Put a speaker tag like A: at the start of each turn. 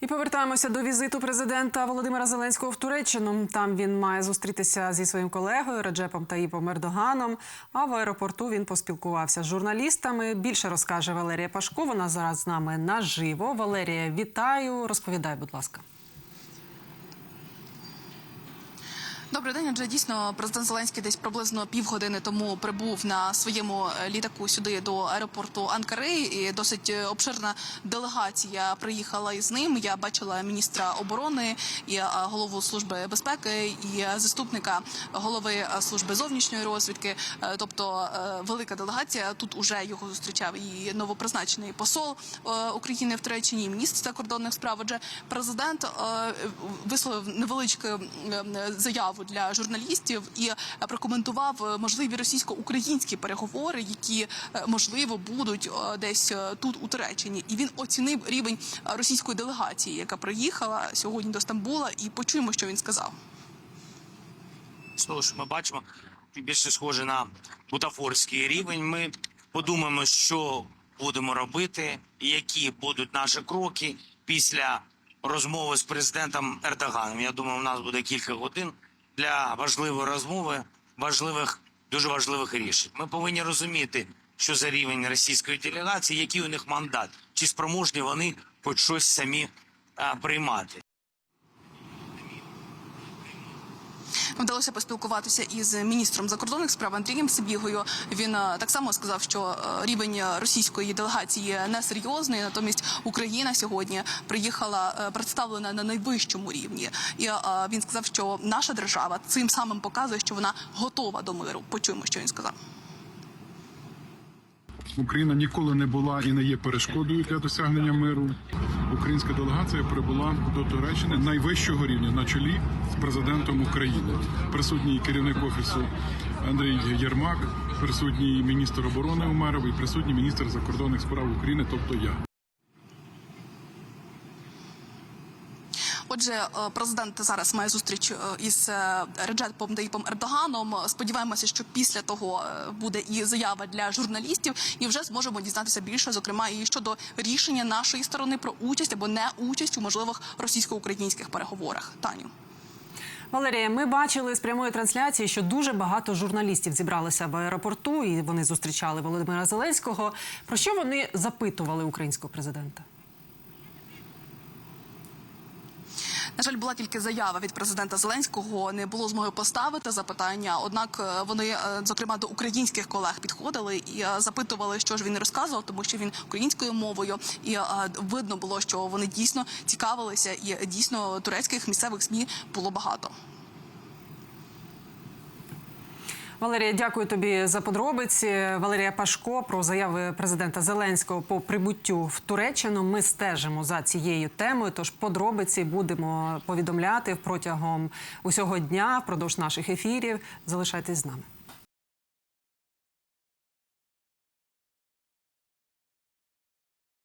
A: І повертаємося до візиту президента Володимира Зеленського в Туреччину. Там він має зустрітися зі своїм колегою Реджепом Таїпом Ердоганом. А в аеропорту він поспілкувався з журналістами. Більше розкаже Валерія Пашко. Вона зараз з нами наживо. Валерія, вітаю. Розповідай, будь ласка.
B: Добрий день. Отже, дійсно, президент Зеленський десь приблизно півгодини тому прибув на своєму е, літаку сюди до аеропорту Анкари. І досить е, обширна делегація приїхала із ним. Я бачила міністра оборони і е, голову служби безпеки, і заступника голови служби зовнішньої розвідки. Тобто велика делегація. Тут уже його зустрічав і новопризначений посол України в Туреччині, і міністр закордонних справ. Отже, президент висловив невеличку е, заяву для журналістів і е, прокоментував е, можливі російсько-українські переговори, які е, можливо будуть десь тут у Туреччині. І він оцінив рівень російської делегації, яка приїхала сьогодні до Стамбула, і почуємо, що він сказав.
C: Знову ж ми бачимо більше схоже на бутафорський рівень. Ми подумаємо, що будемо робити, які будуть наші кроки після розмови з президентом Ердоганом. Я думаю, у нас буде кілька годин для важливої розмови, важливих, дуже важливих рішень. Ми повинні розуміти, що за рівень російської делегації, який у них мандат, чи спроможні вони хоч щось самі а, приймати.
B: Вдалося поспілкуватися із міністром закордонних справ Андрієм Сибігою. Він е, так само сказав, що е, рівень російської делегації несерйозний. Натомість Україна сьогодні приїхала е, представлена на найвищому рівні. І він сказав, що наша держава цим самим показує, що вона готова до миру. Почуємо, що він сказав.
D: Україна ніколи не була і не є перешкодою для досягнення миру. Українська делегація прибула до Туреччини найвищого рівня на чолі президентом України. Присутній керівник офісу Андрій Єрмак, присутній міністр оборони Умеров і присутній міністр закордонних справ України, тобто я.
B: Отже, е, президент зараз має зустріч е, із е, Реджепом Таїпом Ердоганом. Сподіваємося, що після того буде і заява для журналістів, і вже зможемо дізнатися більше, зокрема і щодо рішення нашої сторони про участь або не участь у можливих російсько-українських переговорах. Таню.
A: Валерія, ми бачили з прямої трансляції, що дуже багато журналістів зібралися в аеропорту, і вони зустрічали Володимира Зеленського. Про що вони запитували українського президента?
B: На жаль, була тільки заява від президента Зеленського. Не було змоги поставити запитання. Однак е, вони, е, зокрема, до українських колег підходили і е, запитували, що ж він розказував, тому що він українською мовою, і видно було, що вони дійсно цікавилися, і дійсно турецьких місцевих змі було багато.
A: Валерія, дякую тобі за подробиці. Валерія Пашко про заяви президента Зеленського по прибуттю в Туреччину. Ми стежимо за цією темою. Тож подробиці будемо повідомляти протягом усього дня впродовж наших ефірів. Залишайтесь з нами.